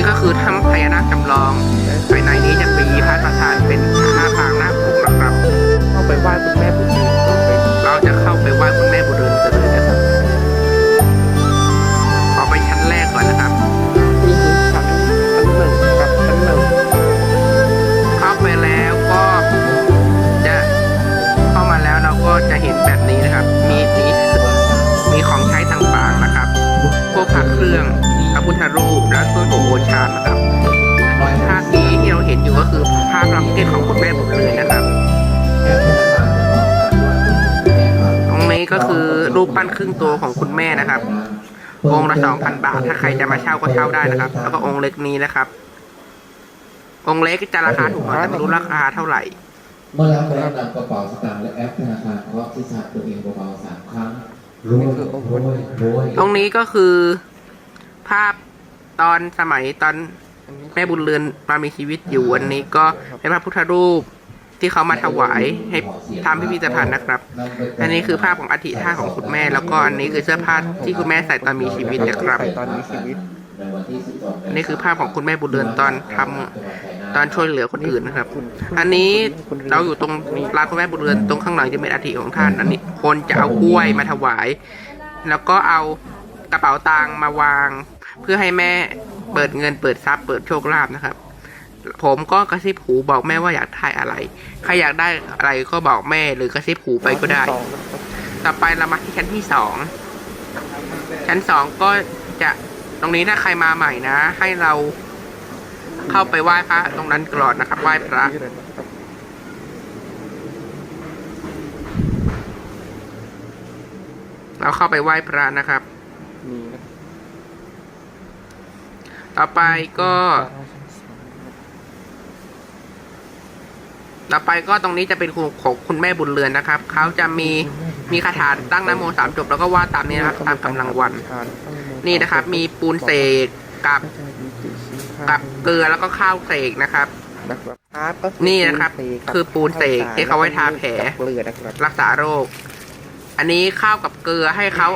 นี้ก็คือถ้ำพญานาคจำลอง ภายในนี้จะมีพระประธานเป็นท่าพางหน้าคปกนะครับเข้าไปไหว้คุณแม่บุญมีก็ไปเราจะเข้าไปไหว้คุณแม่บุญเรือนกันเลยนะครับขอไปชั้นแรกก่อนนะครับนี่คือชั้นชั้นหนึ่งครับชั้นหนึ่งเข้าไปแล้วก็จะเข้ามาแล้วเราก็จะเห็นแบบนี้นะครับ มีมีมีของใช้ต่างๆนะครับ พวกพระเครื่อง คือภาพรับเกตของคุณแม่บุญเรือนนะครับ ตรงนี้ก็คือรูปปั้นครึ่งตัวของคุณแม่นะครับ องค์ละสองพันบาท ถ้าใครจะมาเช่าก็เช่าได้นะครับ แล้วก็องค์เล็กนี้นะครับ องค์เล็กจะราคาถูกหน่อยแต่ไม่รู้ราคาเท่าไหร่ เมื่อรับแล้วนำกระเป๋าสตางค์และแอปธนาคารเคาะที่ชาร์จตัวเองเบาๆสามครั้งรวยรวยรวยตรงนี้ก็คือภาพตอนสมัยตอน แม่บุญเรือนมามีชีวิตอยู่อันนี้ก็เป็นพระพุทธรูปที่เขามาถวายให้ทำพิพิธภัณฑ์นะครับ อันนี้คือภาพของอธิธาตุของคุณแม่ แล้วก็อันนี้คือเสื้อผ้าที่คุณแม่ใส่ตอนมีชีวิตนะครับไปตอนมีชีวิตในวันที่12อันนี้คือภาพของคุณแม่บุญเรือนตอนทำตอนช่วยเหลือคนอื่นนะครับ อันนี้เราอยู่ตรงร้านคุณแม่บุญเรือนตรงข้างหลังจะเป็นอธิของท่าน อันนี้คนจะเอากล้วยมาถวาย แล้วก็เอากระเป๋าตังค์มาวาง เพื่อให้แม่เปิดเงินเปิดทรัพย์เปิดโชคลาภนะครับ ผมก็กระซิบหูบอกแม่ว่าอยากได้อะไร ใครอยากได้อะไรก็บอกแม่หรือกระซิบหูไปก็ได้สองนะครับต่อไปเรามาที่ชั้นที่สองชั้นสองก็จะตรงนี้ถ้าใครมาใหม่นะ ให้เราเข้าไปไหว้พระตรงนั้นก่อนนะครับไหว้พระนี่เลยนะครับเราเข้าไปไหว้พระนะครับมีนะ ต่อไปก็ต่อไปก็ตรงนี้จะเป็นของคุณแม่บุญเรือนนะครับ เขาจะมีมีคาถาตั้งนโมสามจบแล้วก็ว่าตามนี้นะครับ ตามกำลังวัน นี่นะครับ มีปูนเสกกับกับเกลือแล้วก็ข้าวเสกนะครับนี่นะครับ คือปูนเสกที่เขาไว้ทาแผลรักษาโรค อันนี้ข้าวกับเกลือให้เขา